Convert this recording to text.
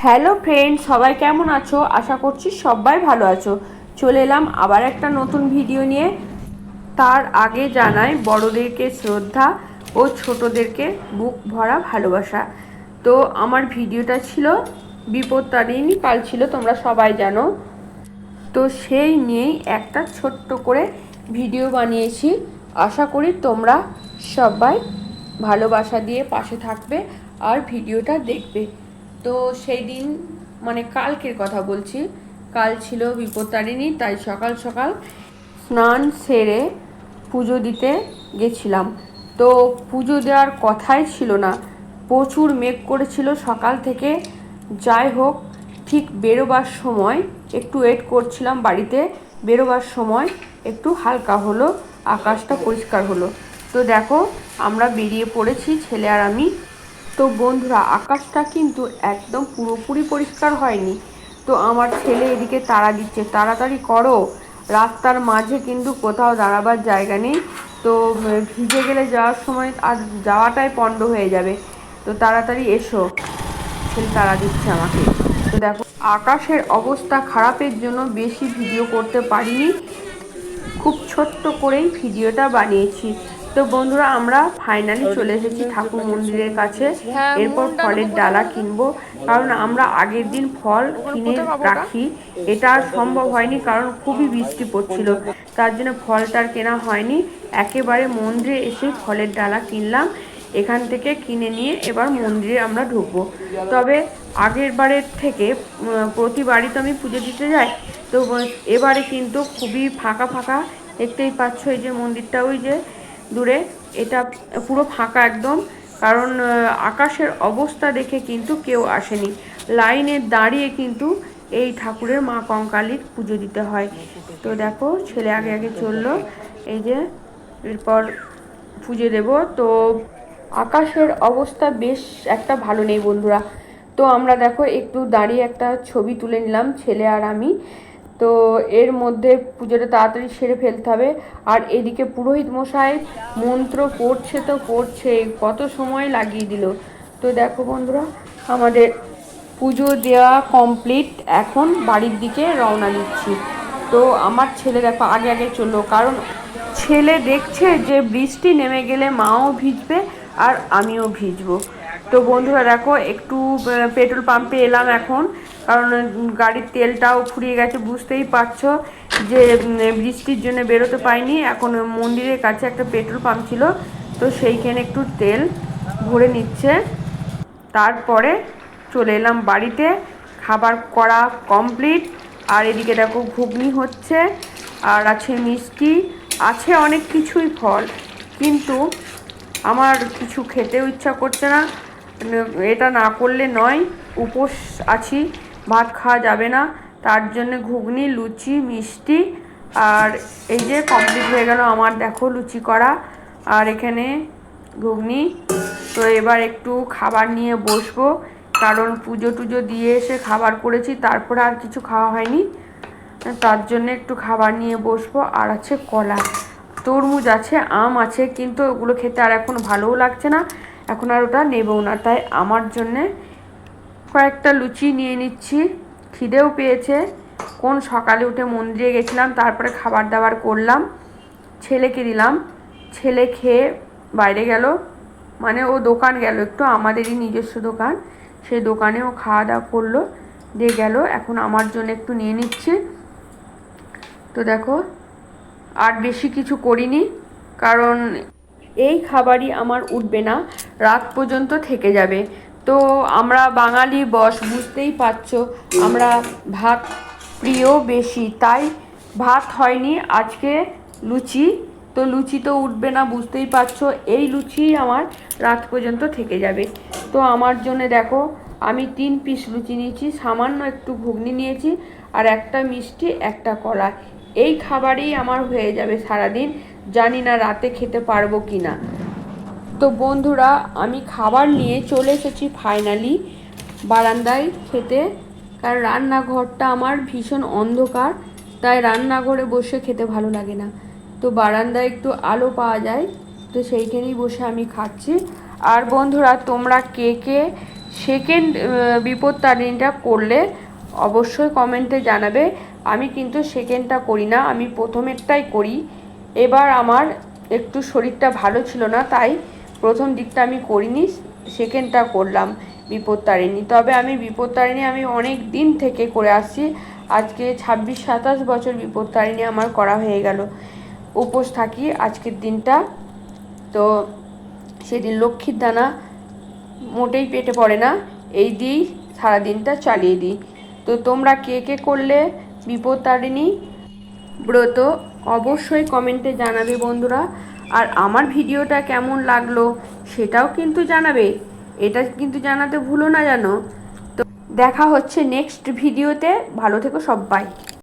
Hello friend, সবাই কেমন আছো? আশা করছি সবাই ভালো আছো। চলে এলাম আবার একটা নতুন ভিডিও নিয়ে। তার আগে জানাই, বড়দেরকে শ্রদ্ধা ও ছোটদেরকে বুক ভরা ভালোবাসা। তো আমার ভিডিওটা ছিল বিপত্তারিণী কাল ছিল, তোমরা সবাই জানো। তো সেই নিয়েই একটা ছোট্ট করে ভিডিও বানিয়েছি। আশা করি তোমরা সবাই ভালোবাসা দিয়ে পাশে থাকবে আর ভিডিওটা দেখবে। তো সেই দিন মানে কালকের কথা বলছি, কাল ছিল বিপত্তারিণী, তাই সকাল সকাল স্নান সেরে পুজো দিতে গেছিলাম। তো পুজো দেওয়ার কথাই ছিল না, প্রচুর মেঘ করেছিল সকাল থেকে। যাই হোক, ঠিক বেরোবার সময় একটু ওয়েট করছিলাম বাড়িতে, বেরোবার সময় একটু হালকা হলো, আকাশটা পরিষ্কার হলো। তো দেখো, আমরা বেরিয়ে পড়েছি, ছেলে আর আমি তো বন্ধুরা, আকাশটা কিন্তু একদম পুরোপুরি পরিষ্কার হয়নি। তো আমার ছেলে এদিকে তাড়া দিচ্ছে, তাড়াতাড়ি করো। রাস্তার মাঝে কিন্তু কোথাও দাঁড়াবার জায়গা নেই। তো ভিজে গেলে যাওয়ার সময় আর যাওয়াটাই পণ্ড হয়ে যাবে। তো তাড়াতাড়ি এসো। ছেলে তাড়া দিচ্ছে আমাকে। তো দেখো, আকাশের অবস্থা খারাপের জন্য বেশি ভিডিও করতে পারিনি। খুব ছোট্ট করেই ভিডিওটা বানিয়েছি। তো বন্ধুরা আমরা ফাইনালি চলে এসেছি ঠাকুর মন্দিরের কাছে। এরপর ফলের ডালা কিনবো। কারণ আমরা আগের দিন ফল কিনে রাখি। এটা আর সম্ভব হয়নি কারণ খুবই বৃষ্টি পড়ছিল। তার জন্য ফলটা আর কেনা হয়নি। একেবারে মন্দিরে এসে ফলের ডালা কিনলাম। এখান থেকে কিনে নিয়ে এবার মন্দিরে আমরা ঢুকবো। তবে আগের বারের থেকে প্রতিবারই তো আমি পুজো দিতে যাই। তো এবারে কিন্তু খুবই ফাঁকা ফাঁকা দেখতেই পাচ্ছ এই যে মন্দিরটা ওই যে দূরে। এটা পুরো ফাঁকা একদম, কারণ আকাশের অবস্থা দেখে কিন্তু কেউ আসেনি। লাইনে দাঁড়িয়ে কিন্তু এই ঠাকুরের মা কঙ্কালীর পুজো দিতে হয়। তো দেখো, ছেলে আগে আগে চলল, এই যে এরপর পুজো দেব। তো আকাশের অবস্থা বেশ একটা ভালো নেই বন্ধুরা। তো আমরা দেখো, একটু দাঁড়িয়ে একটা ছবি তুলে নিলাম, ছেলে আর আমি। তো এর মধ্যে পুজোটা তাড়াতাড়ি সেরে ফেলতে হবে। আর এদিকে পুরোহিত মশাই মন্ত্র পড়ছে তো পড়ছে, কত সময় লাগিয়ে দিল। তো দেখো বন্ধুরা, আমাদের পুজো দেওয়া কমপ্লিট এখন বাড়ির দিকে রওনা দিচ্ছি। তো আমার ছেলে দেখো আগে আগে চলল, কারণ ছেলে দেখছে যে বৃষ্টি নেমে গেলে মাও ভিজবে আর আমিও ভিজবো। তো বন্ধুরা দেখো, একটু পেট্রোল পাম্পে এলাম এখন, কারণ গাড়ির তেলটাও ফুরিয়ে গেছে, বুঝতেই পারছ যে বৃষ্টির জন্য বেরোতে পাইনি এখন মন্দিরের কাছে একটা পেট্রোল পাম্প ছিল, তো সেইখানে একটু তেল ভরে নিচ্ছে। তারপরে চলে এলাম বাড়িতে, খাবার করা কমপ্লিট আর এদিকে দেখো, ঘুগনি হচ্ছে, আর আছে মিষ্টি, আছে অনেক কিছুই ফল, কিন্তু আমার কিছু খেতেও ইচ্ছা করছে না। এটা না করলে নয়, উপোস আছি, ভাত খাওয়া যাবে না। তার জন্য ঘুগনি, লুচি, মিষ্টি, আর এই যে কমপ্লিট হয়ে গেল আমার, দেখো লুচি করা। আর এখানে ঘুগনি। তো এবার একটু খাবার নিয়ে বসবো, কারণ পুজো টুজো দিয়ে এসে খাবার করেছি, তারপরে আর কিছু খাওয়া হয়নি। তার জন্য একটু খাবার নিয়ে বসবো, আর আছে কলা। তরমুজ আছে, আম আছে, কিন্তু ওগুলো খেতে আর এখন ভালোও লাগছে না। এখন আর ওটা নেবও না। তাই আমার জন্যে কয়েকটা লুচি নিয়ে নিচ্ছি। খিদেও পেয়েছে। কোন সকালে উঠে মন্দিরে গেছিলাম, তারপরে খাবার দাবার করলাম, ছেলেকে দিলাম। ছেলে খেয়ে বাইরে গেল। মানে ও দোকান গেল, একটু আমাদেরই নিজস্ব দোকান। সেই দোকানে ও খাওয়া দাওয়া করল, দিয়ে গেল। এখন আমার জন্য একটু নিয়ে নিচ্ছি। তো দেখো, আর বেশি কিছু করিনি, কারণ এই খাবারই আমার উঠবে না, রাত পর্যন্ত থেকে যাবে। তো আমরা বাঙালি বস, বুঝতেই পারছ, আমরা ভাত প্রিয় বেশি, তাই ভাত হয়নি, আজকে লুচি। তো লুচি তো উঠবে না, বুঝতেই পারছ, এই লুচি আমার রাত পর্যন্ত থেকে যাবে। তো আমার জন্য দেখো, আমি তিন পিস লুচি নিয়েছি, সামান্য একটু ঘুগনি নিয়েছি, আর একটা মিষ্টি, একটা কলা এই খাবারই আমার হয়ে যাবে সারাদিন। জানি না রাতে খেতে পারব কি না তো বন্ধুরা, আমি খাবার নিয়ে চলে এসেছি ফাইনালি বারান্দায় খেতে। কারণ রান্নাঘরটা আমার ভীষণ অন্ধকার, তাই রান্নাঘরে বসে খেতে ভালো লাগে না। তো বারান্দায় একটু আলো পাওয়া যায়, তো সেইখানেই বসে আমি খাচ্ছি। আর বন্ধুরা, তোমরা কে কে সেকেন্ড বিপত্তারিণীটা করলে অবশ্যই কমেন্টে জানাবে। আমি কিন্তু সেকেন্ডটা করি না, আমি প্রথমেরটাই করি। এবার আমার একটু শরীরটা ভালো ছিল না, তাই প্রথম দিকটা আমি করিনি, সেকেন্ডটা করলাম বিপত্তারিণী। তবে আমি বিপত্তারিণী আমি অনেক দিন থেকে করে আসছি, আজকে ছাব্বিশ, সাতাশ বছর বিপত্তারিণী আমার করা হয়ে গেল। উপোস থাকি আজকের দিনটা। তো সেদিন লক্ষ্মীর দানা মোটেই পেটে পড়ে না, এই দিয়েই সারাদিনটা চালিয়ে দিই। তো তোমরা কে কে করলে বিপত্তারিণী ব্রত অবশ্যই কমেন্টে জানাবে বন্ধুরা। আর আমার ভিডিওটা কেমন লাগল সেটাও কিন্তু জানাবে। এটা কিন্তু জানাতে ভুলো না জানো। তো দেখা হচ্ছে নেক্সট ভিডিওতে ভালো থেকো সবাই